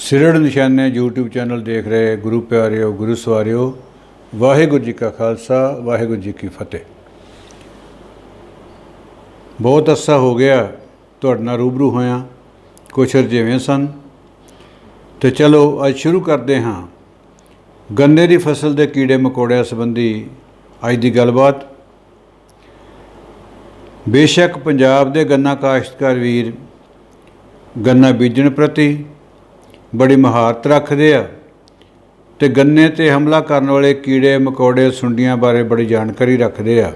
ਸਿਰੜ ਨਿਸ਼ਾਨੇ YouTube channel ਦੇਖ ਰਹੇ ਗੁਰੂ ਪਿਆਰਿਓ, ਗੁਰੂ ਸਵਾਰਿਓ, ਵਾਹਿਗੁਰੂ ਜੀ ਕਾ ਖਾਲਸਾ, ਵਾਹਿਗੁਰੂ ਜੀ ਕੀ ਫਤਿਹ। ਬਹੁਤ ਅਰਸਾ ਹੋ ਗਿਆ, ਤੁਹਾਡੇ ਨਾਲ ਰੂਬਰੂ ਹੋਇਆ, ਕੁਛ ਰਜੇਵੇਂ ਸਨ। ਤੇ ਚਲੋ, ਅੱਜ ਸ਼ੁਰੂ ਕਰਦੇ ਹਾਂ। ਗੰਨੇ ਦੀ ਫਸਲ ਦੇ ਕੀੜੇ ਮਕੌੜਿਆਂ ਸੰਬੰਧੀ ਅੱਜ ਦੀ ਗੱਲਬਾਤ। ਬੇਸ਼ੱਕ ਪੰਜਾਬ ਦੇ ਗੰਨਾ ਕਾਸ਼ਤਕਾਰ ਵੀਰ ਗੰਨਾ ਬੀਜਣ ਪ੍ਰਤੀ ਬੜੀ ਮਹਾਰਤ ਰੱਖਦੇ ਆ। ਤੇ ਗੰਨੇ ਤੇ ਹਮਲਾ ਕਰਨ ਵਾਲੇ ਕੀੜੇ, ਮਕੌੜੇ, ਸੁੰਡੀਆਂ ਬਾਰੇ ਬੜੀ ਜਾਣਕਾਰੀ ਰੱਖਦੇ ਆ।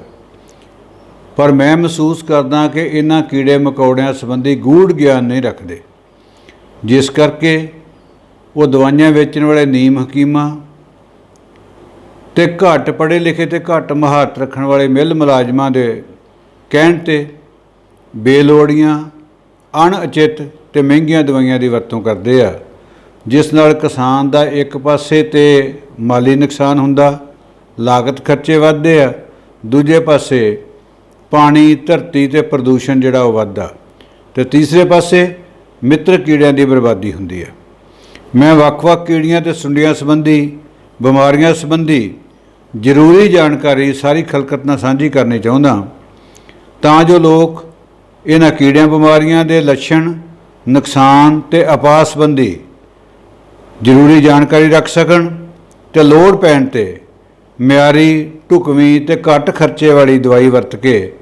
ਪਰ ਮੈਂ ਮਹਿਸੂਸ ਕਰਦਾ ਕਿ ਇਹਨਾਂ ਕੀੜੇ, ਮਕੌੜਿਆਂ ਸੰਬੰਧੀ ਗੂੜ ਗਿਆਨ ਨਹੀਂ ਰੱਖਦੇ। ਜਿਸ ਕਰਕੇ ਉਹ ਦਵਾਈਆਂ ਵੇਚਣ ਵਾਲੇ ਨੀਮ ਹਕੀਮਾਂ ਤੇ ਘੱਟ ਪੜ੍ਹੇ ਲਿਖੇ ਤੇ ਘੱਟ ਮਹਾਰਤ ਰੱਖਣ ਵਾਲੇ ਮਿਲ ਮੁਲਾਜ਼ਮਾਂ ਦੇ ਕਹਿਣ ਤੇ ਬੇਲੋੜੀਆਂ ਅਣਉਚਿਤ ਤੇ ਮਹਿੰਗੀਆਂ ਦਵਾਈਆਂ ਦੀ ਵਰਤੋਂ ਕਰਦੇ ਆ। ਜਿਸ ਨਾਲ ਕਿਸਾਨ ਦਾ ਇੱਕ ਪਾਸੇ ਤੇ ਮਾਲੀ ਨੁਕਸਾਨ ਹੁੰਦਾ, ਲਾਗਤ ਖਰਚੇ ਵੱਧਦੇ ਆ, ਦੂਜੇ ਪਾਸੇ ਪਾਣੀ, ਧਰਤੀ ਤੇ ਪ੍ਰਦੂਸ਼ਣ ਜਿਹੜਾ ਉਹ ਵੱਧਦਾ। ਤੇ ਤੀਸਰੇ ਪਾਸੇ ਮਿੱਤਰ ਕੀੜਿਆਂ ਦੀ ਬਰਬਾਦੀ ਹੁੰਦੀ ਹੈ ਮੈਂ ਵੱਖ-ਵੱਖ ਕੀੜੀਆਂ ਤੇ ਸੁੰਡੀਆਂ ਸੰਬੰਧੀ, ਬਿਮਾਰੀਆਂ ਸੰਬੰਧੀ ਜ਼ਰੂਰੀ ਜਾਣਕਾਰੀ ਸਾਰੀ ਖਲਕਤ ਨਾਲ ਸਾਂਝੀ ਕਰਨੀ ਚਾਹੁੰਦਾ ਤਾਂ ਜੋ ਲੋਕ ਇਹਨਾਂ ਕੀੜਿਆਂ, ਬਿਮਾਰੀਆਂ ਦੇ ਲੱਛਣ, ਨੁਕਸਾਨ ਤੇ ਅਪਾਹ ਸੰਬੰਧੀ ਜ਼ਰੂਰੀ ਜਾਣਕਾਰੀ ਰੱਖ ਸਕਣ ਤੇ ਲੋੜ ਪੈਣ ਤੇ ਮਿਆਰੀ, ਢੁਕਵੀਂ ਤੇ ਘੱਟ ਖਰਚੇ ਵਾਲੀ ਦਵਾਈ ਵਰਤ ਕੇ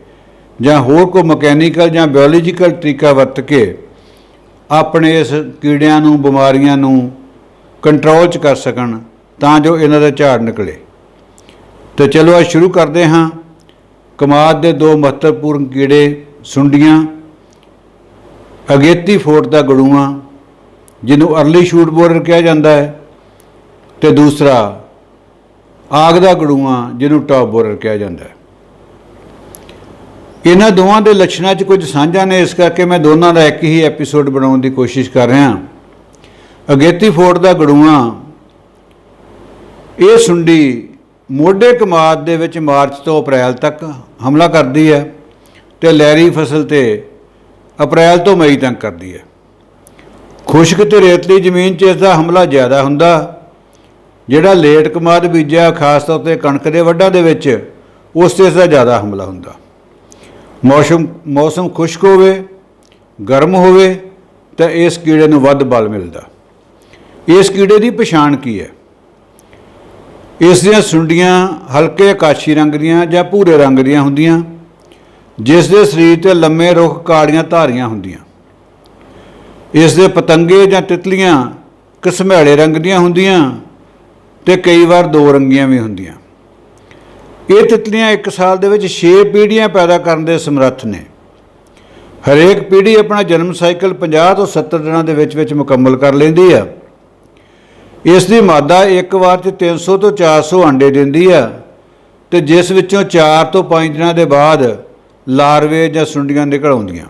ਜਾਂ ਹੋਰ ਕੋਈ ਮਕੈਨੀਕਲ ਜਾਂ ਬਾਇਓਲੋਜੀਕਲ ਤਰੀਕਾ ਵਰਤ ਕੇ ਆਪਣੇ ਇਸ ਕੀੜਿਆਂ ਨੂੰ, ਬਿਮਾਰੀਆਂ ਨੂੰ ਕੰਟਰੋਲ 'ਚ ਕਰ ਸਕਣ ਤਾਂ ਜੋ ਇਹਨਾਂ ਦਾ ਝਾੜ ਨਿਕਲੇ। ਤੇ ਚਲੋ ਅੱਜ ਸ਼ੁਰੂ ਕਰਦੇ ਹਾਂ। ਕਮਾਦ ਦੇ ਦੋ ਮਹੱਤਵਪੂਰਨ ਕੀੜੇ ਸੁੰਡੀਆਂ, ਅਗੇਤੀ ਫੋਟ ਦਾ ਗੜੂਆ ਜਿਹਨੂੰ ਅਰਲੀ ਸ਼ੂਟ ਬੋਰਰ ਕਿਹਾ ਜਾਂਦਾ ਹੈ ਤੇ ਦੂਸਰਾ ਆਗ ਦਾ ਗੜੂਆ ਜਿਹਨੂੰ ਟਾਪ ਬੋਰਰ ਕਿਹਾ ਜਾਂਦਾ ਹੈ। ਇਹਨਾਂ ਦੋਵਾਂ ਦੇ ਲੱਛਣਾਂ 'ਚ ਕੁਝ ਸਾਂਝਾ ਨੇ, ਇਸ ਕਰਕੇ ਮੈਂ ਦੋਨਾਂ ਦਾ ਇੱਕ ਹੀ ਐਪੀਸੋਡ ਬਣਾਉਣ ਦੀ ਕੋਸ਼ਿਸ਼ ਕਰ ਰਿਹਾ ਅਗੇਤੀ ਫੋਟ ਦਾ ਗੜੂਆ, ਇਹ ਸੁੰਡੀ ਮੋਢੇ ਕਮਾਦ ਦੇ ਵਿੱਚ ਮਾਰਚ ਤੋਂ ਅਪ੍ਰੈਲ ਤੱਕ ਹਮਲਾ ਕਰਦੀ ਹੈ ਤੇ ਲਹਿਰੀ ਫਸਲ ਤੇ ਅਪ੍ਰੈਲ ਤੋਂ ਮਈ ਤੱਕ ਕਰਦੀ ਹੈ। ਖੁਸ਼ਕ ਤੇ ਰੇਤਲੀ ਜ਼ਮੀਨ 'ਚ ਇਸ ਦਾ ਹਮਲਾ ਜ਼ਿਆਦਾ ਹੁੰਦਾ। ਜਿਹੜਾ ਲੇਟ ਕਮਾਦ ਬੀਜਿਆ, ਖਾਸ ਤੌਰ ਤੇ ਕਣਕ ਦੇ ਵੱਢਾਂ ਦੇ ਵਿੱਚ, ਉਸ ਤੇ ਇਸ ਦਾ ਜ਼ਿਆਦਾ ਹਮਲਾ ਹੁੰਦਾ। ਮੌਸਮ ਮੌਸਮ ਖੁਸ਼ਕ ਹੋਵੇ, ਗਰਮ ਹੋਵੇ, ਤਾਂ ਇਸ ਕੀੜੇ ਨੂੰ ਵੱਧ ਬਲ ਮਿਲਦਾ। ਇਸ ਕੀੜੇ ਦੀ ਪਛਾਣ ਕੀ ਹੈ? ਇਸ ਦੀਆਂ ਸੁੰਡੀਆਂ ਹਲਕੇ ਆਕਾਸ਼ੀ ਰੰਗ ਦੀਆਂ ਜਾਂ ਭੂਰੇ ਰੰਗ ਦੀਆਂ ਹੁੰਦੀਆਂ, ਜਿਸ ਦੇ ਸਰੀਰ ਤੇ ਲੰਮੇ ਰੁੱਖ ਕਾਲੀਆਂ ਧਾਰੀਆਂ ਹੁੰਦੀਆਂ। ਇਸ ਦੇ ਪਤੰਗੇ ਜਾਂ ਤਿਤਲੀਆਂ ਘਸਮੈਲੇ ਰੰਗ ਦੀਆਂ ਹੁੰਦੀਆਂ ਤੇ ਕਈ ਵਾਰ ਦੋ ਰੰਗੀਆਂ ਵੀ ਹੁੰਦੀਆਂ। ਇਹ ਤਿਤਲੀਆਂ ਇੱਕ ਸਾਲ ਦੇ ਵਿੱਚ 6 ਪੀੜ੍ਹੀਆਂ ਪੈਦਾ ਕਰਨ ਦੇ ਸਮਰੱਥ ਨੇ। ਹਰੇਕ ਪੀੜ੍ਹੀ ਆਪਣਾ ਜਨਮ ਸਾਈਕਲ 50 ਤੋਂ 70 ਦਿਨਾਂ ਦੇ ਵਿੱਚ ਵਿੱਚ ਮੁਕੰਮਲ ਕਰ ਲੈਂਦੀ ਆ। ਇਸ ਦੀ ਮਾਦਾ ਇੱਕ ਵਾਰ 'ਚ 300 ਤੋਂ 400 ਅੰਡੇ ਦਿੰਦੀ ਆ ਤੇ ਜਿਸ ਵਿੱਚੋਂ 4 ਤੋਂ 5 ਦਿਨਾਂ ਦੇ ਬਾਅਦ ਲਾਰਵੇ ਜਾਂ ਸੁੰਡੀਆਂ ਨਿਕਲ ਆਉਂਦੀਆਂ।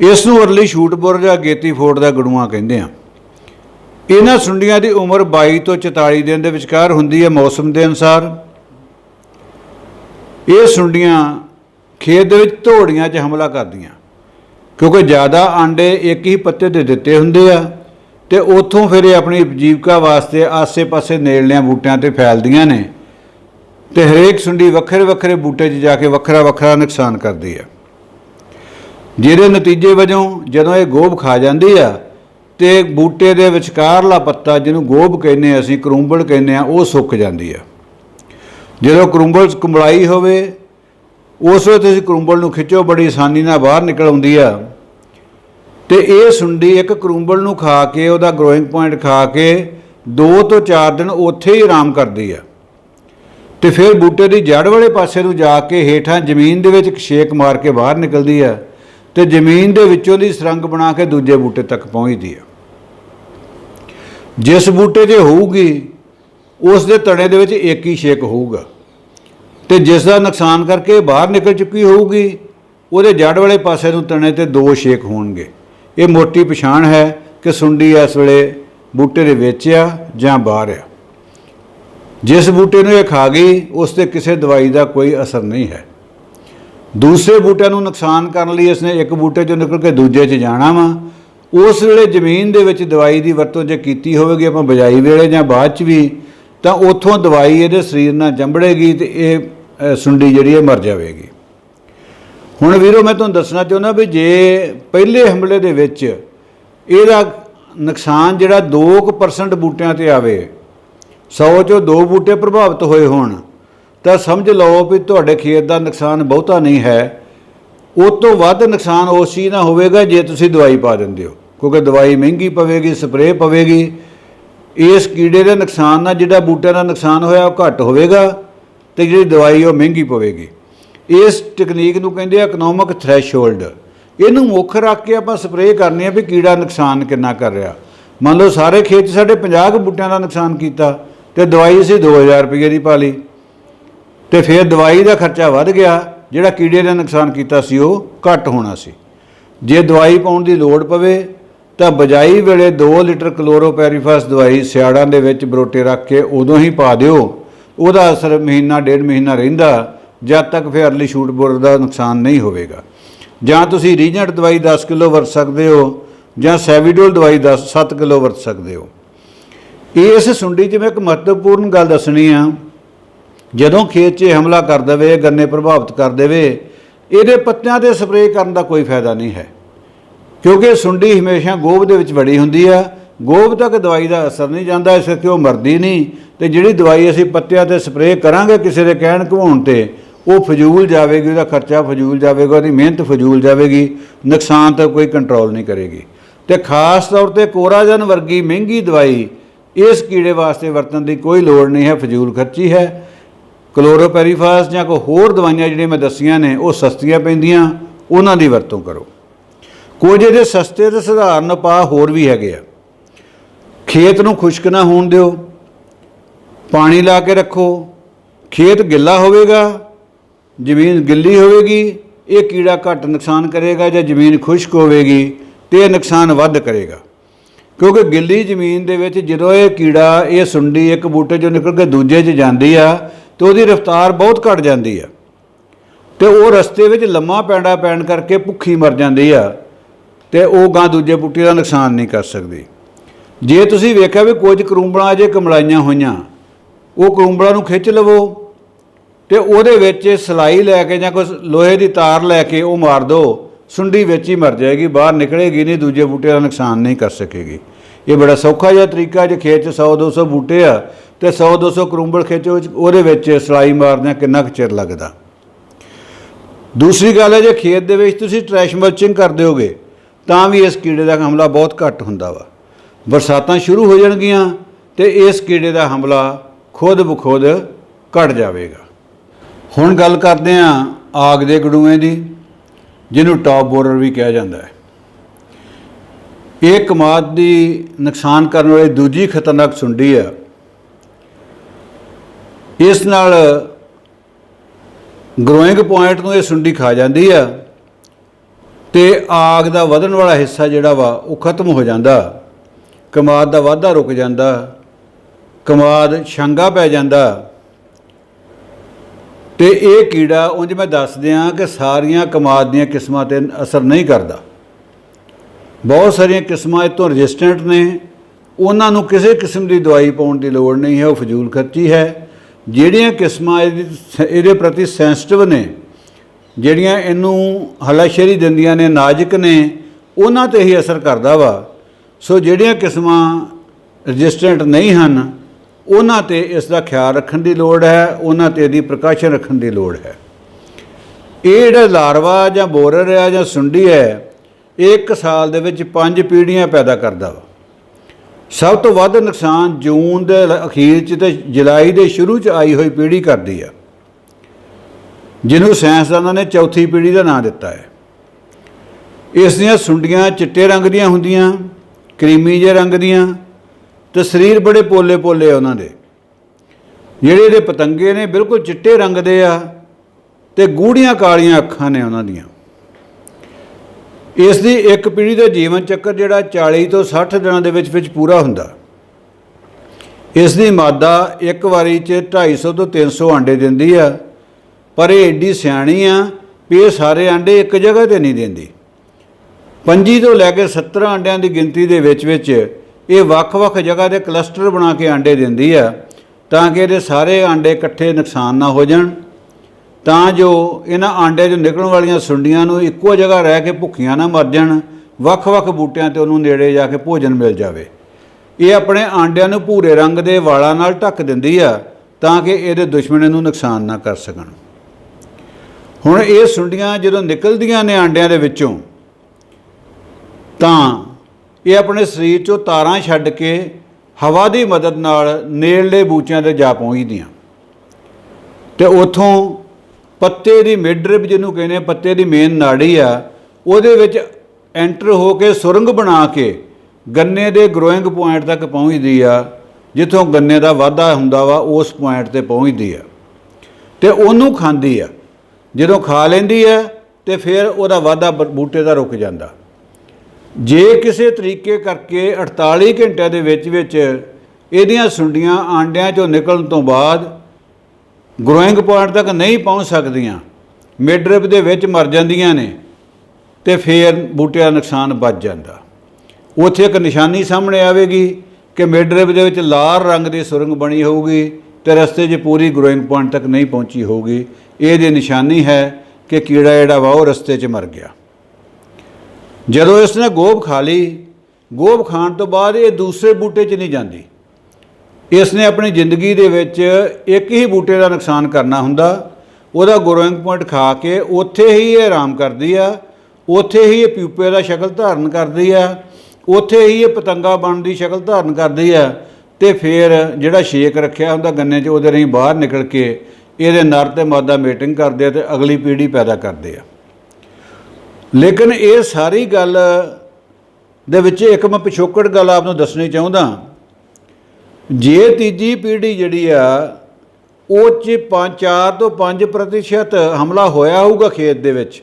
ਇਸ ਨੂੰ ਅਰਲੀ ਸ਼ੂਟ ਜਾਂ ਗੇਤੀ ਫੋੜ ਦਾ ਗੜੂਆ ਕਹਿੰਦੇ ਆ। ਇਹਨਾਂ ਸੁੰਡੀਆਂ ਦੀ ਉਮਰ 22 ਤੋਂ 44 ਦਿਨ ਦੇ ਵਿਚਕਾਰ ਹੁੰਦੀ ਹੈ ਮੌਸਮ ਦੇ ਅਨੁਸਾਰ। ਇਹ ਸੁੰਡੀਆਂ ਖੇਤ ਦੇ ਵਿੱਚ ਧੋੜੀਆਂ 'ਚ ਹਮਲਾ ਕਰਦੀਆਂ। ਕਿਉਂਕਿ ਜ਼ਿਆਦਾ ਆਂਡੇ ਇੱਕ ਹੀ ਪੱਤੇ 'ਤੇ ਦਿੱਤੇ ਹੁੰਦੇ ਆ ਤੇ ਉਥੋਂ ਫਿਰ ਇਹ ਆਪਣੀ ਜੀਵਕਾ ਵਾਸਤੇ ਆਸੇ-ਪਾਸੇ ਨੇੜਲਿਆਂ ਬੂਟਿਆਂ ਤੇ ਫੈਲਦੀਆਂ ਨੇ ਤੇ ਹਰੇਕ ਸੁੰਡੀ ਵੱਖਰੇ ਵੱਖਰੇ ਬੂਟੇ 'ਚ ਜਾ ਕੇ ਵੱਖਰਾ ਵੱਖਰਾ ਨੁਕਸਾਨ ਕਰਦੀ ਆ ਜਿਹਦੇ ਨਤੀਜੇ ਵਜੋਂ ਜਦੋਂ ਇਹ ਗੋਭ ਖਾ ਜਾਂਦੀ ਆ ਤੇ ਬੂਟੇ ਦੇ ਵਿਚਕਾਰਲਾ ਪੱਤਾ ਜਿਹਨੂੰ ਗੋਭ ਕਹਿੰਦੇ ਅਸੀਂ ਕਰੂੰਬਲ ਕਹਿੰਦੇ ਆ, ਉਹ ਸੁੱਕ ਜਾਂਦੀ ਆ। ਜਦੋਂ ਕਰੂੰਬਲ ਕੁੰਬਲਾਈ ਹੋਵੇ, ਉਸ ਵੇਲੇ ਤੁਸੀਂ ਕਰੂੰਬਲ ਨੂੰ ਖਿੱਚੋ, ਬੜੀ ਆਸਾਨੀ ਨਾਲ ਬਾਹਰ ਨਿਕਲ ਆਉਂਦੀ ਆ। ਤੇ ਇਹ ਸੁੰਡੀ ਇੱਕ ਕਰੂੰਬਲ ਨੂੰ ਖਾ ਕੇ, ਉਹਦਾ ਗਰੋਇੰਗ ਪੁਆਇੰਟ ਖਾ ਕੇ 2 ਤੋਂ 4 ਦਿਨ ਉੱਥੇ ਹੀ ਆਰਾਮ ਕਰਦੀ ਆ। ਤੇ ਫਿਰ ਬੂਟੇ ਦੀ ਜੜ ਵਾਲੇ ਪਾਸੇ ਨੂੰ ਜਾ ਕੇ ਹੇਠਾਂ ਜ਼ਮੀਨ ਦੇ ਵਿੱਚ ਇੱਕ ਛੇਕ ਮਾਰ ਕੇ ਬਾਹਰ ਨਿਕਲਦੀ ਆ। ਤੇ ਜ਼ਮੀਨ ਦੇ ਵਿੱਚੋਂ ਦੀ ਸੁਰੰਗ ਬਣਾ ਕੇ ਦੂਜੇ ਬੂਟੇ ਤੱਕ ਪਹੁੰਚਦੀ ਆ ਜਿਸ ਬੂਟੇ 'ਤੇ ਹੋਊਗੀ, ਉਸ ਦੇ ਤਣੇ ਦੇ ਵਿੱਚ ਇੱਕ ਹੀ ਛੇਕ ਹੋਊਗਾ। ਤੇ ਜਿਸ ਦਾ ਨੁਕਸਾਨ ਕਰਕੇ ਬਾਹਰ ਨਿਕਲ ਚੁੱਕੀ ਹੋਊਗੀ, ਉਹਦੇ ਜੜ ਵਾਲੇ ਪਾਸੇ ਨੂੰ ਤਣੇ ਤੇ ਦੋ ਛੇਕ ਹੋਣਗੇ। ਇਹ ਮੋਟੀ ਪਛਾਣ ਹੈ ਕਿ ਸੁੰਡੀ ਇਸ ਵੇਲੇ ਬੂਟੇ ਦੇ ਵਿੱਚ ਆ ਜਾਂ ਬਾਹਰ ਆ। ਜਿਸ ਬੂਟੇ ਨੂੰ ਇਹ ਖਾ ਗਈ, ਉਸ ਤੇ ਕਿਸੇ ਦਵਾਈ ਦਾ ਕੋਈ ਅਸਰ ਨਹੀਂ ਹੈ। ਦੂਸਰੇ ਬੂਟਿਆਂ ਨੂੰ ਨੁਕਸਾਨ ਕਰਨ ਲਈ ਇਸਨੇ ਇੱਕ ਬੂਟੇ 'ਚੋਂ ਨਿਕਲ ਕੇ ਦੂਜੇ 'ਚ ਜਾਣਾ ਵਾ। ਉਸ ਵੇਲੇ ਜ਼ਮੀਨ ਦੇ ਵਿੱਚ ਦਵਾਈ ਦੀ ਵਰਤੋਂ ਜੇ ਕੀਤੀ ਹੋਵੇਗੀ, ਆਪਾਂ ਬਜਾਈ ਵੇਲੇ ਜਾਂ ਬਾਅਦ ਚ ਵੀ, ਤਾਂ ਉੱਥੋਂ ਦਵਾਈ ਇਹਦੇ ਸਰੀਰ ਨਾਲ ਜੰਬੜੇਗੀ ਤੇ ਇਹ ਸੁੰਡੀ ਜਿਹੜੀ ਹੈ ਮਰ ਜਾਵੇਗੀ। ਹੁਣ ਵੀਰੋ, ਮੈਂ ਤੁਹਾਨੂੰ ਦੱਸਣਾ ਚਾਹੁੰਦਾ ਵੀ ਜੇ ਪਹਿਲੇ ਹਮਲੇ ਦੇ ਵਿੱਚ ਇਹਦਾ ਨੁਕਸਾਨ ਜਿਹੜਾ 2% ਬੂਟਿਆਂ ਤੇ ਆਵੇ 100 ਚੋਂ 2 ਬੂਟੇ ਪ੍ਰਭਾਵਿਤ ਹੋਏ ਹੋਣ ਤਾਂ ਸਮਝ ਲਓ ਵੀ ਤੁਹਾਡੇ ਖੇਤ ਦਾ ਨੁਕਸਾਨ ਬਹੁਤਾ ਨਹੀਂ ਹੈ। ਉਹ ਤੋਂ ਵੱਧ ਨੁਕਸਾਨ ਉਸ ਚੀਜ਼ ਨਾਲ ਹੋਵੇਗਾ ਜੇ ਤੁਸੀਂ ਦਵਾਈ ਪਾ ਦਿੰਦੇ ਹੋ। ਕਿਉਂਕਿ ਦਵਾਈ ਮਹਿੰਗੀ ਪਵੇਗੀ, ਸਪਰੇਅ ਪਵੇਗੀ। ਇਸ ਕੀੜੇ ਦੇ ਨੁਕਸਾਨ ਨਾਲ ਜਿਹੜਾ ਬੂਟਿਆਂ ਦਾ ਨੁਕਸਾਨ ਹੋਇਆ ਉਹ ਘੱਟ ਹੋਵੇਗਾ ਤੇ ਜਿਹੜੀ ਦਵਾਈ ਉਹ ਮਹਿੰਗੀ ਪਵੇਗੀ। ਇਸ ਟੈਕਨੀਕ ਨੂੰ ਕਹਿੰਦੇ ਆ ਇਕਨੋਮਿਕ ਥ੍ਰੈਸ਼ਹੋਲਡ ਇਹਨੂੰ ਮੁੱਖ ਰੱਖ ਕੇ ਆਪਾਂ ਸਪਰੇਅ ਕਰਨੀ ਆ ਵੀ ਕੀੜਾ ਨੁਕਸਾਨ ਕਿੰਨਾ ਕਰ ਰਿਹਾ। ਮੰਨ ਲਓ ਸਾਰੇ ਖੇਤ 'ਚ ਸਾਡੇ 50 ਕੁ ਬੂਟਿਆਂ ਦਾ ਨੁਕਸਾਨ ਕੀਤਾ ਤੇ ਦਵਾਈ ਅਸੀਂ 2000 ਰੁਪਏ ਦੀ ਪਾ ਲਈ। ਤੇ ਫਿਰ ਦਵਾਈ ਦਾ ਖਰਚਾ ਵੱਧ ਗਿਆ, ਜਿਹੜਾ ਕੀੜੇ ਨੇ ਨੁਕਸਾਨ ਕੀਤਾ ਸੀ, ਉਹ ਘੱਟ ਹੋਣਾ ਸੀ। ਜੇ ਦਵਾਈ ਪਾਉਣ ਦੀ ਲੋੜ ਪਵੇ, ਤਾਂ ਬਜਾਈ ਵੇਲੇ 2 ਲੀਟਰ ਕਲੋਰੋਪੈਰੀਫਾਸ ਦਵਾਈ ਸਿਆੜਾਂ ਦੇ ਵਿੱਚ ਬਰੋਟੇ ਰੱਖ ਕੇ ਉਦੋਂ ਹੀ ਪਾ ਦਿਓ। ਉਹਦਾ ਅਸਰ ਮਹੀਨਾ, ਡੇਢ ਮਹੀਨਾ ਰਹਿੰਦਾ, ਜਦ ਤੱਕ ਫਿਰ ਅਰਲੀ ਸ਼ੂਟ ਬੁਰ ਦਾ ਨੁਕਸਾਨ ਨਹੀਂ ਹੋਵੇਗਾ। ਜਾਂ ਤੁਸੀਂ ਰੀਜੈਂਟ ਦਵਾਈ 10 ਕਿਲੋ ਵਰਤ ਸਕਦੇ ਹੋ, ਜਾਂ ਸੈਵੀਡੋਲ ਦਵਾਈ 10 7 ਕਿਲੋ ਵਰਤ ਸਕਦੇ ਹੋ। ਇਸ ਸੁੰਡੀ 'ਚ ਮੈਂ ਇੱਕ ਮਹੱਤਵਪੂਰਨ ਗੱਲ ਦੱਸਣੀ ਆ। ਜਦੋਂ ਖੇਤ 'ਚ ਹਮਲਾ ਕਰ ਦੇਵੇ, ਗੰਨੇ ਪ੍ਰਭਾਵਿਤ ਕਰ ਦੇਵੇ, ਇਹਦੇ ਪੱਤਿਆਂ ਤੇ ਸਪਰੇਅ ਕਰਨ ਦਾ ਕੋਈ ਫਾਇਦਾ ਨਹੀਂ ਹੈ। ਕਿਉਂਕਿ ਸੁੰਡੀ ਹਮੇਸ਼ਾ ਗੋਭ ਦੇ ਵਿੱਚ ਵੜੀ ਹੁੰਦੀ ਆ। ਗੋਭ ਤੱਕ ਦਵਾਈ ਦਾ ਅਸਰ ਨਹੀਂ ਜਾਂਦਾ, ਇਸ ਕਰਕੇ ਉਹ ਮਰਦੀ ਨਹੀਂ। ਤੇ ਜਿਹੜੀ ਦਵਾਈ ਅਸੀਂ ਪੱਤਿਆਂ ਤੇ ਸਪਰੇਅ ਕਰਾਂਗੇ ਕਿਸੇ ਦੇ ਕਹਿਣ ਘਵਾਉਣ ਤੇ, ਉਹ ਫਜ਼ੂਲ ਜਾਵੇਗੀ, ਉਹਦਾ ਖਰਚਾ ਫਜ਼ੂਲ ਜਾਵੇਗਾ, ਉਹਦੀ ਮਿਹਨਤ ਫਜ਼ੂਲ ਜਾਵੇਗੀ, ਨੁਕਸਾਨ ਤਾਂ ਕੋਈ ਕੰਟਰੋਲ ਨਹੀਂ ਕਰੇਗੀ। ਤੇ ਖਾਸ ਤੌਰ ਤੇ ਕੋਰਾਜਨ ਵਰਗੀ ਮਹਿੰਗੀ ਦਵਾਈ, ਇਸ ਕੀੜੇ ਵਾਸਤੇ ਵਰਤਣ ਦੀ ਕੋਈ ਲੋੜ ਨਹੀਂ ਹੈ, ਫਜ਼ੂਲ ਖਰਚੀ ਹੈ। ਕਲੋਰੋਪੈਰੀਫਾਸ ਜਾਂ ਕੋਈ ਹੋਰ ਦਵਾਈਆਂ ਜਿਹੜੀਆਂ ਮੈਂ ਦੱਸੀਆਂ ਨੇ, ਉਹ ਸਸਤੀਆਂ ਪੈਂਦੀਆਂ, ਉਹਨਾਂ ਦੀ ਵਰਤੋਂ ਕਰੋ। ਕੁਝ ਇਹਦੇ ਸਸਤੇ ਤੇ ਸਧਾਰਨ ਉਪਾਅ ਹੋਰ ਵੀ ਹੈਗੇ ਆ। ਖੇਤ ਨੂੰ ਖੁਸ਼ਕ ਨਾ ਹੋਣ ਦਿਓ। ਪਾਣੀ ਲਾ ਕੇ ਰੱਖੋ। ਖੇਤ ਗਿੱਲਾ ਹੋਵੇਗਾ, ਜ਼ਮੀਨ ਗਿੱਲੀ ਹੋਵੇਗੀ, ਇਹ ਕੀੜਾ ਘੱਟ ਨੁਕਸਾਨ ਕਰੇਗਾ ਜਾਂ ਜ਼ਮੀਨ ਖੁਸ਼ਕ ਹੋਵੇਗੀ ਤੇ ਇਹ ਨੁਕਸਾਨ ਵੱਧ ਕਰੇਗਾ। ਕਿਉਂਕਿ ਗਿੱਲੀ ਜ਼ਮੀਨ ਦੇ ਵਿੱਚ ਜਦੋਂ ਇਹ ਕੀੜਾ, ਇਹ ਸੁੰਡੀ ਇੱਕ ਬੂਟੇ 'ਚੋਂ ਨਿਕਲ ਕੇ ਦੂਜੇ 'ਚ ਜਾਂਦੀ ਆ ਤੇ ਉਹਦੀ ਰਫ਼ਤਾਰ ਬਹੁਤ ਘਟ ਜਾਂਦੀ ਆ। ਤੇ ਉਹ ਰਸਤੇ ਵਿੱਚ ਲੰਮਾ ਪੈਂਡਾ ਪੈਣ ਕਰਕੇ ਭੁੱਖੀ ਮਰ ਜਾਂਦੀ ਆ ਤੇ ਉਹ ਗਾਂ ਦੂਜੇ ਬੂਟੇ ਦਾ ਨੁਕਸਾਨ ਨਹੀਂ ਕਰ ਸਕਦੀ। ਜੇ ਤੁਸੀਂ ਵੇਖਿਆ ਵੀ ਕੁਝ ਕਰੂੰਬਲਾਂ ਅਜੇ ਕਮਲਾਈਆਂ ਹੋਈਆਂ, ਉਹ ਕਰੂੰਬਲਾਂ ਨੂੰ ਖਿੱਚ ਲਵੋ ਤੇ ਉਹਦੇ ਵਿੱਚ ਸਲਾਈ ਲੈ ਕੇ ਜਾਂ ਕੋਈ ਲੋਹੇ ਦੀ ਤਾਰ ਲੈ ਕੇ ਉਹ ਮਾਰ ਦਿਓ ਸੁੰਡੀ ਵਿੱਚ ਹੀ ਮਰ ਜਾਏਗੀ, ਬਾਹਰ ਨਿਕਲੇਗੀ ਨਹੀਂ, ਦੂਜੇ ਬੂਟੇ ਦਾ ਨੁਕਸਾਨ ਨਹੀਂ ਕਰ ਸਕੇਗੀ। ਇਹ ਬੜਾ ਸੌਖਾ ਜਿਹਾ ਤਰੀਕਾ ਜੇ ਖੇਤ 'ਚ 100 200 ਬੂਟੇ ਆ ਤੇ 100 200 ਕਰੂੰਬਲ ਖਿੱਚੋ ਉਹਦੇ ਵਿੱਚ ਸਲਾਈ ਮਾਰਦਿਆਂ ਕਿੰਨਾ ਕੁ ਚਿਰ ਲੱਗਦਾ? ਦੂਸਰੀ ਗੱਲ ਹੈ ਜੇ ਖੇਤ ਦੇ ਵਿੱਚ ਤੁਸੀਂ ਟ੍ਰੈਸ਼ ਮਲਚਿੰਗ ਕਰ ਦਿਓਗੇ ਤਾਂ ਵੀ ਇਸ ਕੀੜੇ ਦਾ ਹਮਲਾ ਬਹੁਤ ਘੱਟ ਹੁੰਦਾ ਵਾ। ਬਰਸਾਤਾਂ ਸ਼ੁਰੂ ਹੋ ਜਾਣਗੀਆਂ ਤੇ ਇਸ ਕੀੜੇ ਦਾ ਹਮਲਾ ਖੁਦ ਬਖੁਦ ਘਟ ਜਾਵੇਗਾ। ਹੁਣ ਗੱਲ ਕਰਦੇ ਹਾਂ ਆਗ ਦੇ ਗੜੂਏ ਦੀ, ਜਿਹਨੂੰ ਟੌਪ ਬੋਰਰ ਵੀ ਕਿਹਾ ਜਾਂਦਾ ਹੈ। ਇਹ ਕਮਾਦ ਦੀ ਨੁਕਸਾਨ ਕਰਨ ਵਾਲੀ ਦੂਜੀ ਖਤਰਨਾਕ ਸੁੰਡੀ ਹੈ। ਇਸ ਨਾਲ ਗਰੋਇੰਗ ਪੁਆਇੰਟ ਨੂੰ ਇਹ ਸੁੰਡੀ ਖਾ ਜਾਂਦੀ ਆ ਤੇ ਆਗ ਦਾ ਵਧਣ ਵਾਲਾ ਹਿੱਸਾ ਜਿਹੜਾ ਵਾ, ਉਹ ਖਤਮ ਹੋ ਜਾਂਦਾ। ਕਮਾਦ ਦਾ ਵਾਧਾ ਰੁਕ ਜਾਂਦਾ। ਕਮਾਦ ਛੰਗਾ ਪੈ ਜਾਂਦਾ। ਤੇ ਇਹ ਕੀੜਾ, ਉਂਝ ਮੈਂ ਦੱਸ ਦਿਆਂ ਕਿ ਸਾਰੀਆਂ ਕਮਾਦ ਦੀਆਂ ਕਿਸਮਾਂ ਤੇ ਅਸਰ ਨਹੀਂ ਕਰਦਾ। ਬਹੁਤ ਸਾਰੀਆਂ ਕਿਸਮਾਂ ਇਹ ਤੋਂ ਰੈਜ਼ਿਸਟੈਂਟ ਨੇ। ਉਹਨਾਂ ਨੂੰ ਕਿਸੇ ਕਿਸਮ ਦੀ ਦਵਾਈ ਪਾਉਣ ਦੀ ਲੋੜ ਨਹੀਂ ਹੈ, ਉਹ ਫਜ਼ੂਲ ਖਰਚੀ ਹੈ। ਜਿਹੜੀਆਂ ਕਿਸਮਾਂ ਇਹਦੀ ਇਹਦੇ ਪ੍ਰਤੀ ਸੈਂਸਿਟਿਵ ਨੇ, ਜਿਹੜੀਆਂ ਇਹਨੂੰ ਹਲਾਸ਼ੇਰੀ ਦਿੰਦੀਆਂ ਨੇ, ਨਾਜ਼ੁਕ ਨੇ, ਉਹਨਾਂ ਤੇ ਹੀ ਅਸਰ ਕਰਦਾ ਵਾ। ਸੋ ਜਿਹੜੀਆਂ ਕਿਸਮਾਂ ਰੈਜ਼ਿਸਟੈਂਟ ਨਹੀਂ ਹਨ, ਉਹਨਾਂ ਤੇ ਇਸ ਦਾ ਖਿਆਲ ਰੱਖਣ ਦੀ ਲੋੜ ਹੈ, ਉਹਨਾਂ ਤੇ ਇਹਦੀ ਪ੍ਰਕਾਸ਼ਨ ਰੱਖਣ ਦੀ ਲੋੜ ਹੈ। ਇਹ ਜਿਹੜਾ ਲਾਰਵਾ ਜਾਂ ਬੋਰਰ ਹੈ ਜਾਂ ਸੁੰਡੀ ਹੈ ਇੱਕ ਸਾਲ ਦੇ ਵਿੱਚ ਪੰਜ ਪੀੜ੍ਹੀਆਂ ਪੈਦਾ ਕਰਦਾ ਵਾ। ਸਭ ਤੋਂ ਵੱਧ ਨੁਕਸਾਨ ਜੂਨ ਦੇ ਅਖੀਰ 'ਚ ਤੇ ਜੁਲਾਈ ਦੇ ਸ਼ੁਰੂ 'ਚ ਆਈ ਹੋਈ ਪੀੜ੍ਹੀ ਕਰਦੀ ਆ। ਜਿਹਨੂੰ ਸਾਇੰਸਦਾਨਾਂ ਨੇ ਚੌਥੀ ਪੀੜ੍ਹੀ ਦਾ ਨਾਂ ਦਿੱਤਾ ਹੈ। ਇਸ ਦੀਆਂ ਸੁੰਡੀਆਂ ਚਿੱਟੇ ਰੰਗ ਦੀਆਂ ਹੁੰਦੀਆਂ, ਕਰੀਮੀ ਜਿਹੇ ਰੰਗ ਦੀਆਂ ਤੇ ਸਰੀਰ ਬੜੇ ਪੋਲੇ-ਪੋਲੇ ਆ ਉਹਨਾਂ ਦੇ। ਜਿਹੜੇ ਇਹਦੇ ਪਤੰਗੇ ਨੇ ਬਿਲਕੁਲ ਚਿੱਟੇ ਰੰਗ ਦੇ ਆ ਤੇ ਗੂੜੀਆਂ ਕਾਲੀਆਂ ਅੱਖਾਂ ਨੇ ਉਹਨਾਂ ਦੀਆਂ। ਇਸ ਦੀ ਇੱਕ ਪੀੜ੍ਹੀ ਦਾ ਜੀਵਨ ਚੱਕਰ ਜਿਹੜਾ 40 ਤੋਂ 60 ਦਿਨਾਂ ਦੇ ਵਿੱਚ ਵਿੱਚ ਪੂਰਾ ਹੁੰਦਾ। ਇਸ ਦੀ ਮਾਦਾ ਇੱਕ ਵਾਰੀ 'ਚ 250 ਤੋਂ 300 ਆਂਡੇ ਦਿੰਦੀ ਆ, ਪਰ ਇਹ ਏਡੀ ਸਿਆਣੀ ਆ ਵੀ ਇਹ ਸਾਰੇ ਆਂਡੇ ਇੱਕ ਜਗ੍ਹਾ ਤੇ ਨਹੀਂ ਦਿੰਦੀ। 25 ਤੋਂ ਲੈ ਕੇ 70 ਆਂਡਿਆਂ ਦੀ ਗਿਣਤੀ ਦੇ ਵਿੱਚ ਵਿੱਚ ਇਹ ਵੱਖ-ਵੱਖ ਜਗ੍ਹਾ ਦੇ ਕਲਸਟਰ ਬਣਾ ਕੇ ਆਂਡੇ ਦਿੰਦੀ ਆ, ਤਾਂ ਕਿ ਇਹਦੇ ਸਾਰੇ ਆਂਡੇ ਇਕੱਠੇ ਨੁਕਸਾਨ ਨਾ ਹੋ ਜਾਣ। ਤਾਂ ਜੋ ਇਹਨਾਂ ਆਂਡਿਆਂ 'ਚੋਂ ਨਿਕਲਣ ਵਾਲੀਆਂ ਸੁੰਡੀਆਂ ਨੂੰ ਇੱਕੋ ਜਗ੍ਹਾ ਰਹਿ ਕੇ ਭੁੱਖੀਆਂ ਨਾ ਮਰ ਜਾਣ, ਵੱਖ-ਵੱਖ ਬੂਟਿਆਂ ਤੇ ਉਹਨੂੰ ਨੇੜੇ ਜਾ ਕੇ ਭੋਜਨ ਮਿਲ ਜਾਵੇ। ਇਹ ਆਪਣੇ ਆਂਡਿਆਂ ਨੂੰ ਭੂਰੇ ਰੰਗ ਦੇ ਵਾਲਾਂ ਨਾਲ ਢੱਕ ਦਿੰਦੀ ਆ ਤਾਂ ਕਿ ਇਹਦੇ ਦੁਸ਼ਮਣ ਨੂੰ ਨੁਕਸਾਨ ਨਾ ਕਰ ਸਕਣ। ਹੁਣ ਇਹ ਸੁੰਡੀਆਂ ਜਦੋਂ ਨਿਕਲਦੀਆਂ ਨੇ ਆਂਡਿਆਂ ਦੇ ਵਿੱਚੋਂ, ਤਾਂ ਇਹ ਆਪਣੇ ਸਰੀਰ 'ਚੋਂ ਤਾਰਾਂ ਛੱਡ ਕੇ ਹਵਾ ਦੀ ਮਦਦ ਨਾਲ ਨੇੜਲੇ ਬੂਚਿਆਂ ਤੇ ਜਾ ਪਹੁੰਚਦੀਆਂ। ਤੇ ਉਥੋਂ ਪੱਤੇ ਦੀ ਮਿਡਰਿਬ ਜਿਹਨੂੰ ਕਹਿੰਦੇ ਪੱਤੇ ਦੀ ਮੇਨ ਨਾੜੀ ਆ, ਉਹਦੇ ਵਿੱਚ ਐਂਟਰ ਹੋ ਕੇ ਸੁਰੰਗ ਬਣਾ ਕੇ ਗੰਨੇ ਦੇ ਗਰੋਇੰਗ ਪੁਆਇੰਟ ਤੱਕ ਪਹੁੰਚਦੀ ਆ, ਜਿੱਥੋਂ ਗੰਨੇ ਦਾ ਵਾਧਾ ਹੁੰਦਾ ਵਾ, ਉਸ ਪੁਆਇੰਟ ਤੇ ਪਹੁੰਚਦੀ ਆ। ਤੇ ਉਹਨੂੰ ਖਾਂਦੀ ਆ। ਜਦੋਂ ਖਾ ਲੈਂਦੀ ਆ, ਤੇ ਫਿਰ ਉਹਦਾ ਵਾਧਾ ਬ- ਬੂਟੇ ਦਾ ਰੁਕ ਜਾਂਦਾ। ਜੇ ਕਿਸੇ ਤਰੀਕੇ ਕਰਕੇ 48 ਘੰਟਿਆਂ ਦੇ ਵਿੱਚ ਵਿੱਚ ਇਹਦੀਆਂ ਸੁੰਡੀਆਂ ਆਂਡਿਆਂ ਚੋਂ ਨਿਕਲਣ ਤੋਂ ਬਾਅਦ ਗਰੋਇੰਗ ਪੁਆਇੰਟ ਤੱਕ ਨਹੀਂ ਪਹੁੰਚ ਸਕਦੀਆਂ। ਮਿਡ ਮਿਡਰਿਪ ਦੇ ਵਿੱਚ ਮਰ ਜਾਂਦੀਆਂ ਨੇ ਤੇ ਫਿਰ ਬੂਟੇ ਦਾ ਨੁਕਸਾਨ ਬਚ ਜਾਂਦਾ। ਉੱਥੇ ਇੱਕ ਨਿਸ਼ਾਨੀ ਸਾਹਮਣੇ ਆਵੇਗੀ ਕਿ ਮਿਡ ਮਿਡਰਿਪ ਦੇ ਵਿੱਚ ਲਾਲ ਰੰਗ ਦੀ ਸੁਰੰਗ ਬਣੀ ਹੋਊਗੀ ਤੇ ਰਸਤੇ 'ਚ ਪੂਰੀ ਗਰੋਇੰਗ ਪੁਆਇੰਟ ਤੱਕ ਨਹੀਂ ਪਹੁੰਚੀ ਹੋਊਗੀ। ਇਹਦੀ ਨਿਸ਼ਾਨੀ ਹੈ ਕਿ ਕੀੜਾ ਜਿਹੜਾ ਵਾ ਉਹ ਰਸਤੇ 'ਚ ਮਰ ਗਿਆ। ਜਦੋਂ ਇਸ ਨੇ ਗੋਬ ਖਾ ਲਈ ਗੋਭ ਖਾਣ ਤੋਂ ਬਾਅਦ ਇਹ ਦੂਸਰੇ ਬੂਟੇ 'ਚ ਨਹੀਂ ਜਾਂਦੀ। ਇਸ ਨੇ ਆਪਣੀ ਜ਼ਿੰਦਗੀ ਦੇ ਵਿੱਚ ਇੱਕ ਹੀ ਬੂਟੇ ਦਾ ਨੁਕਸਾਨ ਕਰਨਾ ਹੁੰਦਾ। ਉਹਦਾ ਗਰੋਇੰਗ ਪੁਆਇੰਟ ਖਾ ਕੇ ਉੱਥੇ ਹੀ ਇਹ ਆਰਾਮ ਕਰਦੀ ਆ। ਉੱਥੇ ਹੀ ਇਹ ਪਿਊਪੇ ਦਾ ਸ਼ਕਲ ਧਾਰਨ ਕਰਦੀ ਆ। ਉੱਥੇ ਹੀ ਇਹ ਪਤੰਗਾ ਬਣਨ ਦੀ ਸ਼ਕਲ ਧਾਰਨ ਕਰਦੀ ਆ। ਤੇ ਫਿਰ ਜਿਹੜਾ ਸ਼ੇਕ ਰੱਖਿਆ ਹੁੰਦਾ ਗੰਨੇ 'ਚ, ਉਹਦੇ ਰਾਹੀਂ ਬਾਹਰ ਨਿਕਲ ਕੇ ਇਹਦੇ ਨਰ ਤੇ ਮਾਦਾ ਮੀਟਿੰਗ ਕਰਦੇ ਆ ਤੇ ਅਗਲੀ ਪੀੜ੍ਹੀ ਪੈਦਾ ਕਰਦੇ ਆ। ਲੇਕਿਨ ਇਹ ਸਾਰੀ ਗੱਲ ਦੇ ਵਿੱਚ ਇੱਕ ਮੈਂ ਪਿਛੋਕੜ ਗੱਲ ਆਪ ਨੂੰ ਦੱਸਣੀ ਚਾਹੁੰਦਾ। ਜੇ ਤੀਜੀ ਪੀੜ੍ਹੀ ਜਿਹੜੀ ਆ, ਉਹ 'ਚ 5-4 ਤੋਂ 5% ਹਮਲਾ ਹੋਇਆ ਹੋਊਗਾ ਖੇਤ ਦੇ ਵਿੱਚ,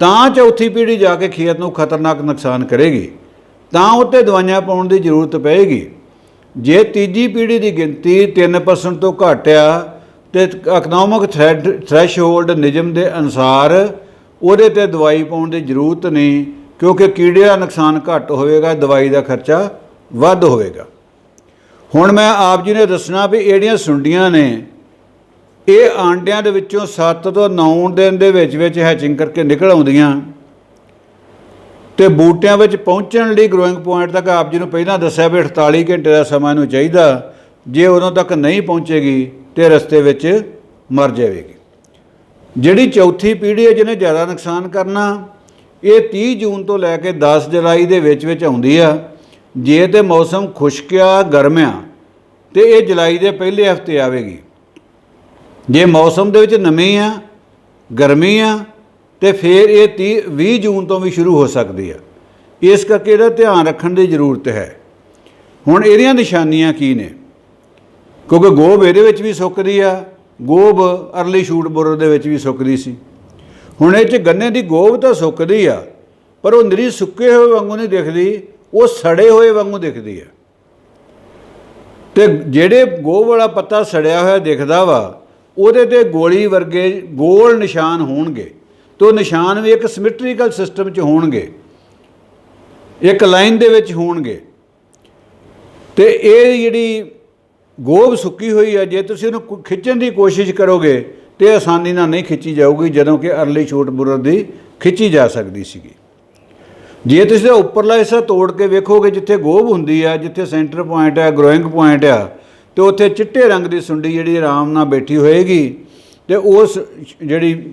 ਤਾਂ ਚੌਥੀ ਪੀੜ੍ਹੀ ਜਾ ਕੇ ਖੇਤ ਨੂੰ ਖਤਰਨਾਕ ਨੁਕਸਾਨ ਕਰੇਗੀ। ਤਾਂ ਉੱਤੇ ਦਵਾਈਆਂ ਪਾਉਣ ਦੀ ਜ਼ਰੂਰਤ ਪਏਗੀ। ਜੇ ਤੀਜੀ ਪੀੜ੍ਹੀ ਦੀ ਗਿਣਤੀ 3% ਤੋਂ ਘੱਟ ਆ, ਤੇ ਇਕਨੋਮਿਕ ਥ੍ਰੈਸ਼ਹੋਲਡ ਨਿਯਮ ਦੇ ਅਨੁਸਾਰ ਉਹਦੇ ਤੇ ਦਵਾਈ ਪਾਉਣ ਦੀ ਜ਼ਰੂਰਤ ਨਹੀਂ, ਕਿਉਂਕਿ ਕੀੜੇ ਦਾ ਨੁਕਸਾਨ ਘੱਟ ਹੋਵੇਗਾ, ਦਵਾਈ ਦਾ ਖਰਚਾ ਵੱਧ ਹੋਵੇਗਾ। ਹੁਣ ਮੈਂ ਆਪ ਜੀ ਨੇ ਦੱਸਣਾ ਵੀ ਇਹੜੀਆਂ ਸੁੰਡੀਆਂ ਨੇ। ਇਹ ਆਂਡਿਆਂ ਦੇ ਵਿੱਚੋਂ 7 ਤੋਂ 9 ਦਿਨ ਦੇ ਵਿੱਚ ਵਿੱਚ ਹੈਚਿੰਗ ਕਰਕੇ ਨਿਕਲ ਆਉਂਦੀਆਂ। ਤੇ ਬੂਟਿਆਂ ਵਿੱਚ ਪਹੁੰਚਣ ਲਈ ਗਰੋਇੰਗ ਪੁਆਇੰਟ ਤੱਕ ਆਪ ਜੀ ਨੂੰ ਪਹਿਲਾਂ ਦੱਸਿਆ ਵੀ 48 ਘੰਟੇ ਦਾ ਸਮਾਂ ਨੂੰ ਚਾਹੀਦਾ। ਜੇ ਉਦੋਂ ਤੱਕ ਨਹੀਂ ਪਹੁੰਚੇਗੀ, ਤੇ ਰਸਤੇ ਵਿੱਚ ਮਰ ਜਾਵੇਗੀ। ਜਿਹੜੀ ਚੌਥੀ ਪੀੜ੍ਹੀ ਹੈ, ਜਿਹਨੇ ਜ਼ਿਆਦਾ ਨੁਕਸਾਨ ਕਰਨਾ, ਇਹ 30 ਜੂਨ ਤੋਂ ਲੈ ਕੇ 10 ਜੁਲਾਈ ਦੇ ਵਿੱਚ ਵਿੱਚ ਆਉਂਦੀ ਆ। ਜੇ ਤੇ ਮੌਸਮ ਖੁਸ਼ਕਿਆ ਗਰਮਿਆ, ਤੇ ਇਹ ਜੁਲਾਈ ਦੇ ਪਹਿਲੇ ਹਫ਼ਤੇ ਆਵੇਗੀ। ਜੇ ਮੌਸਮ ਦੇ ਵਿੱਚ ਨਮੀ ਆ, ਗਰਮੀ ਆ, ਤੇ ਫਿਰ ਇਹ 30 20 ਜੂਨ ਤੋਂ ਵੀ ਸ਼ੁਰੂ ਹੋ ਸਕਦੀ ਆ। ਇਸ ਕਰਕੇ ਇਹਦਾ ਧਿਆਨ ਰੱਖਣ ਦੀ ਜ਼ਰੂਰਤ ਹੈ। ਹੁਣ ਇਹਦੀਆਂ ਨਿਸ਼ਾਨੀਆਂ ਕੀ ਨੇ? ਕਿਉਂਕਿ ਗੋਭ ਇਹਦੇ ਵਿੱਚ ਵੀ ਸੁੱਕਦੀ ਆ ਗੋਭ ਅਰਲੀ ਸ਼ੂਟ ਬੋਰਰ ਦੇ ਵਿੱਚ ਵੀ ਸੁੱਕਦੀ ਸੀ। ਹੁਣ ਇਹ ਚ ਗੰਨੇ ਦੀ ਗੋਬ ਤਾਂ ਸੁੱਕਦੀ ਆ, ਪਰ ਉਹ ਨਿਰੀ ਸੁੱਕੇ ਹੋਏ ਵਾਂਗੂ ਨਹੀਂ ਦਿਖਦੀ ਉਹ ਸੜੇ ਹੋਏ ਵਾਂਗੂ ਦਿਖਦੀ ਹੈ। ਤੇ ਜਿਹੜੇ ਗੋਭ ਵਾਲਾ ਪੱਤਾ ਸੜਿਆ ਹੋਇਆ ਦਿਖਦਾ ਵਾ, ਉਹਦੇ ਤੇ ਗੋਲੀ ਵਰਗੇ ਗੋਲ ਨਿਸ਼ਾਨ ਹੋਣਗੇ। ਤੇ ਉਹ ਨਿਸ਼ਾਨ ਵੀ ਇੱਕ ਸਿਮੈਟ੍ਰੀਕਲ ਸਿਸਟਮ 'ਚ ਹੋਣਗੇ। ਇੱਕ ਲਾਈਨ ਦੇ ਵਿੱਚ ਹੋਣਗੇ। ਤੇ ਇਹ ਜਿਹੜੀ ਗੋਭ ਸੁੱਕੀ ਹੋਈ ਹੈ ਜੇ ਤੁਸੀਂ ਉਹਨੂੰ ਖਿੱਚਣ ਦੀ ਕੋਸ਼ਿਸ਼ ਕਰੋਗੇ, ਤੇ ਆਸਾਨੀ ਨਾਲ ਨਹੀਂ ਖਿੱਚੀ ਜਾਊਗੀ, ਜਦੋਂ ਕਿ ਅਰਲੀ ਛੋਟ ਬੁਰਰ ਦੀ ਖਿੱਚੀ ਜਾ ਸਕਦੀ ਸੀਗੀ। ਜੇ ਤੁਸੀਂ ਇਹਦਾ ਉੱਪਰਲਾ ਹਿੱਸਾ ਤੋੜ ਕੇ ਵੇਖੋਗੇ ਜਿੱਥੇ ਗੋਭ ਹੁੰਦੀ ਆ, ਜਿੱਥੇ ਸੈਂਟਰ ਪੁਆਇੰਟ ਆ, ਗਰੋਇੰਗ ਪੁਆਇੰਟ ਆ, ਤੇ ਉੱਥੇ ਚਿੱਟੇ ਰੰਗ ਦੀ ਸੁੰਡੀ ਜਿਹੜੀ ਆਰਾਮ ਨਾਲ ਬੈਠੀ ਹੋਏਗੀ, ਤੇ ਉਸ ਜਿਹੜੀ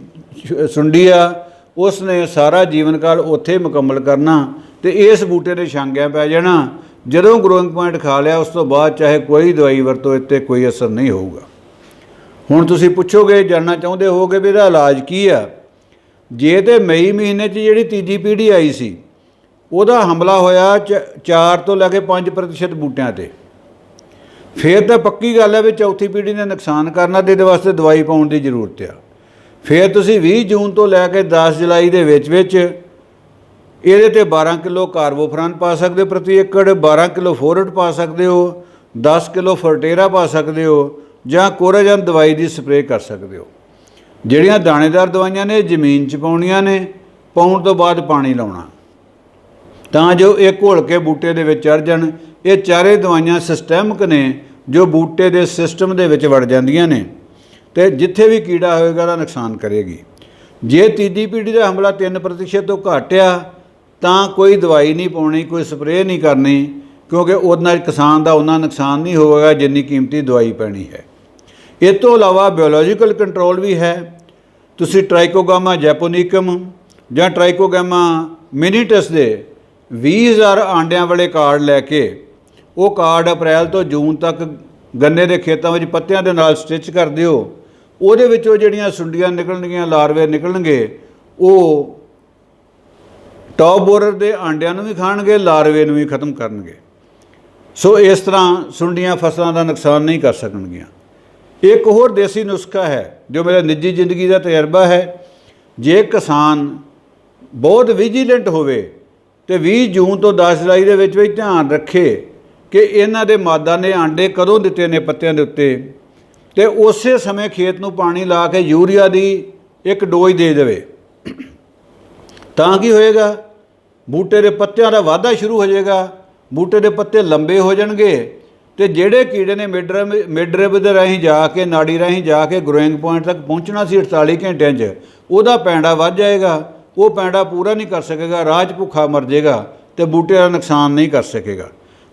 ਸੁੰਡੀ ਆ ਉਸ ਨੇ ਸਾਰਾ ਜੀਵਨ ਕਾਲ ਉੱਥੇ ਮੁਕੰਮਲ ਕਰਨਾ ਤੇ ਇਸ ਬੂਟੇ ਦੇ ਛਾਂਗਿਆ ਪੈ ਜਾਣਾ। ਜਦੋਂ ਗਰੋਇੰਗ ਪੁਆਇੰਟ ਖਾ ਲਿਆ, ਉਸ ਤੋਂ ਬਾਅਦ ਚਾਹੇ ਕੋਈ ਦਵਾਈ ਵਰਤੋ, ਇੱਥੇ ਕੋਈ ਅਸਰ ਨਹੀਂ ਹੋਊਗਾ। ਹੁਣ ਤੁਸੀਂ ਪੁੱਛੋਗੇ, ਜਾਣਨਾ ਚਾਹੁੰਦੇ ਹੋਗੇ ਵੀ ਇਹਦਾ ਇਲਾਜ ਕੀ ਆ? ਜੇ ਤੇ ਮਈ ਮਹੀਨੇ 'ਚ ਜਿਹੜੀ ਤੀਜੀ ਪੀੜ੍ਹੀ ਆਈ ਸੀ ਉਹਦਾ ਹਮਲਾ ਹੋਇਆ 4 ਤੋਂ ਲੈ ਕੇ 5% ਬੂਟਿਆਂ ਤੇ। ਫਿਰ ਤਾਂ ਪੱਕੀ ਗੱਲ ਹੈ ਵੀ ਚੌਥੀ ਪੀੜ੍ਹੀ ਨੇ ਨੁਕਸਾਨ ਕਰਨਾ ਤੇ ਇਹਦੇ ਵਾਸਤੇ ਦਵਾਈ ਪਾਉਣ ਦੀ ਜ਼ਰੂਰਤ ਆ। ਫਿਰ ਤੁਸੀਂ 20 ਜੂਨ ਤੋਂ ਲੈ ਕੇ 10 ਜੁਲਾਈ ਦੇ ਵਿੱਚ ਵਿੱਚ ਇਹਦੇ ਤੇ 12 ਕਿਲੋ ਕਾਰਬੋਫਰਾਨ ਪਾ ਸਕਦੇ ਹੋ ਪ੍ਰਤੀ ਏਕੜ 12 ਕਿਲੋ ਫੋਰਟ ਪਾ ਸਕਦੇ ਹੋ 10 ਕਿਲੋ ਫਰਟੇਰਾ ਪਾ ਸਕਦੇ ਹੋ ਜਾਂ ਕੋਰਾਜਨ ਦਵਾਈ ਦੀ ਸਪਰੇਅ ਕਰ ਸਕਦੇ ਹੋ। ਜਿਹੜੀਆਂ ਦਾਣੇਦਾਰ ਦਵਾਈਆਂ ਨੇ ਜ਼ਮੀਨ 'ਚ ਪਾਉਣੀਆਂ ਨੇ, ਪਾਉਣ ਤੋਂ ਬਾਅਦ ਪਾਣੀ ਲਾਉਣਾ। ਤਾਂ ਜੋ ਇਹ ਘੋਲ ਕੇ ਬੂਟੇ ਦੇ ਵਿੱਚ ਚੜ ਜਾਣ। ਇਹ ਚਾਰੇ ਦਵਾਈਆਂ ਸਿਸਟੈਮਿਕ ਨੇ, ਜੋ ਬੂਟੇ ਦੇ ਸਿਸਟਮ ਦੇ ਵਿੱਚ ਵੜ ਜਾਂਦੀਆਂ ਨੇ। ਤੇ ਜਿੱਥੇ ਵੀ ਕੀੜਾ ਹੋਏਗਾ, ਉਹਦਾ ਨੁਕਸਾਨ ਕਰੇਗੀ। ਜੇ ਤੀਜੀ ਪੀੜੀ ਦਾ ਹਮਲਾ 3% ਤੋਂ ਘੱਟ ਆ, ਤਾਂ ਕੋਈ ਦਵਾਈ ਨਹੀਂ ਪਾਉਣੀ, ਕੋਈ ਸਪਰੇਅ ਨਹੀਂ ਕਰਨੀ, ਕਿਉਂਕਿ ਉਹਦੇ ਨਾਲ ਕਿਸਾਨ ਦਾ ਉਹਨਾਂ ਨੁਕਸਾਨ ਨਹੀਂ ਹੋਵੇਗਾ ਜਿੰਨੀ ਕੀਮਤੀ ਦਵਾਈ ਪੈਣੀ ਹੈ। ਇਹ ਤੋਂ ਇਲਾਵਾ ਬਿਓਲੋਜੀਕਲ ਕੰਟਰੋਲ ਵੀ ਹੈ। ਤੁਸੀਂ ਟ੍ਰਾਈਕੋਗਾਮਾ ਜੈਪੋਨਿਕਮ ਜਾਂ ਟ੍ਰਾਈਕੋਗਾਮਾ ਮਿਨੀਟਸ ਦੇ 20000 ਆਂਡਿਆਂ ਵਾਲੇ ਕਾਰਡ ਲੈ ਕੇ ਉਹ ਕਾਰਡ ਅਪ੍ਰੈਲ ਤੋਂ ਜੂਨ ਤੱਕ ਗੰਨੇ ਦੇ ਖੇਤਾਂ ਵਿੱਚ ਪੱਤਿਆਂ ਦੇ ਨਾਲ ਸਟਿਚ ਕਰ ਦਿਓ। ਉਹਦੇ ਵਿੱਚੋਂ ਜਿਹੜੀਆਂ ਸੁੰਡੀਆਂ ਨਿਕਲਣਗੀਆਂ, ਲਾਰਵੇ ਨਿਕਲਣਗੇ, ਉਹ ਟੌਪ ਬੋਰਰ ਦੇ ਆਂਡਿਆਂ ਨੂੰ ਵੀ ਖਾਣਗੇ, ਲਾਰਵੇ ਨੂੰ ਵੀ ਖਤਮ ਕਰਨਗੇ। ਸੋ ਇਸ ਤਰ੍ਹਾਂ ਸੁੰਡੀਆਂ ਫਸਲਾਂ ਦਾ ਨੁਕਸਾਨ ਨਹੀਂ ਕਰ ਸਕਣਗੀਆਂ। ਇੱਕ ਹੋਰ ਦੇਸੀ ਨੁਸਖਾ ਹੈ, ਜੋ ਮੇਰਾ ਨਿੱਜੀ ਜ਼ਿੰਦਗੀ ਦਾ ਤਜਰਬਾ ਹੈ। ਜੇ ਕਿਸਾਨ ਬਹੁਤ ਵਿਜੀਲੈਂਟ ਹੋਵੇ ਤੇ 20 ਜੂਨ ਤੋਂ 10 ਜੁਲਾਈ ਦੇ ਵਿੱਚ ਵੀ ਧਿਆਨ ਰੱਖੇ ਕਿ ਇਹਨਾਂ ਦੇ ਮਾਦਾ ਨੇ ਆਂਡੇ ਕਦੋਂ ਦਿੱਤੇ ਨੇ ਪੱਤਿਆਂ ਦੇ ਉੱਤੇ। ਤੇ ਉਸੇ ਸਮੇਂ ਖੇਤ ਨੂੰ ਪਾਣੀ ਲਾ ਕੇ ਯੂਰੀਆ ਦੀ ਇੱਕ ਡੋਜ਼ ਦੇ ਦੇਵੇ। ਤਾਂ ਕੀ ਹੋਏਗਾ? ਬੂਟੇ ਦੇ ਪੱਤਿਆਂ ਦਾ ਵਾਧਾ ਸ਼ੁਰੂ ਹੋ ਜਾਏਗਾ। ਬੂਟੇ ਦੇ ਪੱਤੇ ਲੰਬੇ ਹੋ ਜਾਣਗੇ ਤੇ ਜਿਹੜੇ ਕੀੜੇ ਨੇ ਮਿਡਰਮ ਮਿਡਰਬ ਦੇ ਰਾਹੀਂ ਜਾ ਕੇ, ਨਾੜੀ ਰਾਹੀਂ ਜਾ ਕੇ ਗਰੋਇੰਗ ਪੁਆਇੰਟ ਤੱਕ ਪਹੁੰਚਣਾ ਸੀ 48 ਘੰਟਿਆਂ 'ਚ, ਉਹਦਾ ਪੈਂਡਾ ਵੱਧ ਜਾਏਗਾ। ਉਹ ਪੈਂਡਾ ਪੂਰਾ ਨਹੀਂ ਕਰ ਸਕੇਗਾ ਰਾਜ ਭੁੱਖਾ ਮਰ ਜਾਏਗਾ ਤੇ ਬੂਟੇ ਦਾ ਨੁਕਸਾਨ ਨਹੀਂ ਕਰ ਸਕੇਗਾ।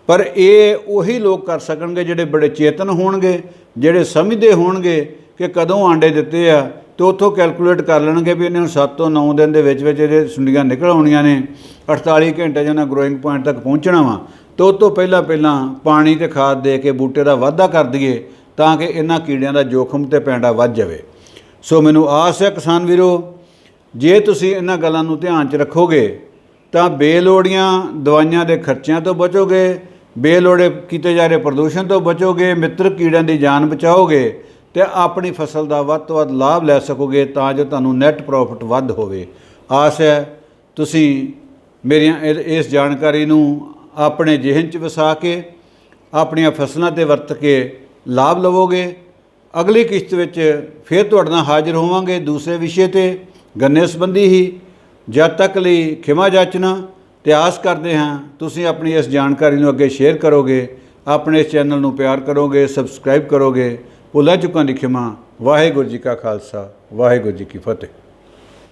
ਪਰ ਇਹ ਉਹੀ ਲੋਕ ਕਰ ਸਕਣਗੇ ਜਿਹੜੇ ਬੜੇ ਚੇਤਨ ਹੋਣਗੇ, ਜਿਹੜੇ ਸਮਝਦੇ ਹੋਣਗੇ ਕਿ ਕਦੋਂ ਆਂਡੇ ਦਿੱਤੇ ਆ ਤੇ ਉੱਥੋਂ ਕੈਲਕੂਲੇਟ ਕਰ ਲੈਣਗੇ ਵੀ ਇਹਨਾਂ ਨੂੰ 7 ਤੋਂ 9 ਦਿਨ ਦੇ ਵਿੱਚ ਵਿੱਚ ਇਹਦੇ ਸੁੰਡੀਆਂ ਨਿਕਲ ਆਉਣੀਆਂ ਨੇ 48 ਘੰਟੇ ਜਨਾ ਗਰੋਇੰਗ ਪੁਆਇੰਟ ਤੱਕ ਪਹੁੰਚਣਾ ਵਾ। ਤੇ ਉਹ ਤੋਂ ਪਹਿਲਾਂ ਪਹਿਲਾਂ ਪਾਣੀ ਤੇ ਖਾਦ ਦੇ ਕੇ ਬੂਟੇ ਦਾ ਵਾਧਾ ਕਰ ਦਈਏ ਤਾਂ ਕਿ ਇਹਨਾਂ ਕੀੜਿਆਂ ਦਾ ਜੋਖਮ ਤੇ ਪੈਂਡਾ ਵੱਧ ਜਾਵੇ। ਸੋ ਮੈਨੂੰ ਆਸ ਹੈ ਕਿਸਾਨ ਵੀਰੋ ਜੇ ਤੁਸੀਂ ਇਹਨਾਂ ਗੱਲਾਂ ਨੂੰ ਧਿਆਨ 'ਚ ਰੱਖੋਗੇ, ਤਾਂ ਬੇਲੋੜੀਆਂ ਦਵਾਈਆਂ ਦੇ ਖਰਚਿਆਂ ਤੋਂ ਬਚੋਗੇ, ਬੇਲੋੜੇ ਕੀਤੇ ਜਾ ਰਹੇ ਪ੍ਰਦੂਸ਼ਣ ਤੋਂ ਬਚੋਗੇ, ਮਿੱਤਰ ਕੀੜਿਆਂ ਦੀ ਜਾਨ ਬਚਾਓਗੇ ਤੇ ਆਪਣੀ ਫਸਲ ਦਾ ਵੱਧ ਤੋਂ ਵੱਧ ਲਾਭ ਲੈ ਸਕੋਗੇ ਤਾਂ ਜੋ ਤੁਹਾਨੂੰ ਨੈਟ ਪ੍ਰੋਫਿਟ ਵੱਧ ਹੋਵੇ। ਆਸ ਹੈ ਤੁਸੀਂ ਮੇਰੀਆਂ ਇਹ- ਇਸ ਜਾਣਕਾਰੀ ਨੂੰ ਆਪਣੇ ਜਿਹਨ 'ਚ ਵਸਾ ਕੇ, ਆਪਣੀਆਂ ਫਸਲਾਂ ਤੇ ਵਰਤ ਕੇ ਲਾਭ ਲਵੋਗੇ। ਅਗਲੀ ਕਿਸ਼ਤ ਵਿੱਚ ਫਿਰ ਤੁਹਾਡੇ ਨਾਲ ਹਾਜ਼ਰ ਹੋਵਾਂਗੇ ਦੂਸਰੇ ਵਿਸ਼ੇ ਤੇ। ਗੰਨੇ ਸੰਬੰਧੀ ਹੀ ਜਦ ਤੱਕ ਲਈ ਖਿਮਾ ਜਾਚਨਾ ਤੇ ਆਸ ਕਰਦੇ ਹਾਂ, ਤੁਸੀਂ ਆਪਣੀ ਇਸ ਜਾਣਕਾਰੀ ਨੂੰ ਅੱਗੇ ਸ਼ੇਅਰ ਕਰੋਗੇ, ਆਪਣੇ ਇਸ ਚੈਨਲ ਨੂੰ ਪਿਆਰ ਕਰੋਗੇ, ਸਬਸਕ੍ਰਾਈਬ ਕਰੋਗੇ, ਭੁੱਲਾਂ ਚੁੱਕਾਂ ਦੀ ਖਿਮਾ। ਵਾਹਿਗੁਰੂ ਜੀ ਕਾ ਖਾਲਸਾ, ਵਾਹਿਗੁਰੂ ਜੀ ਕੀ ਫਤਿਹ।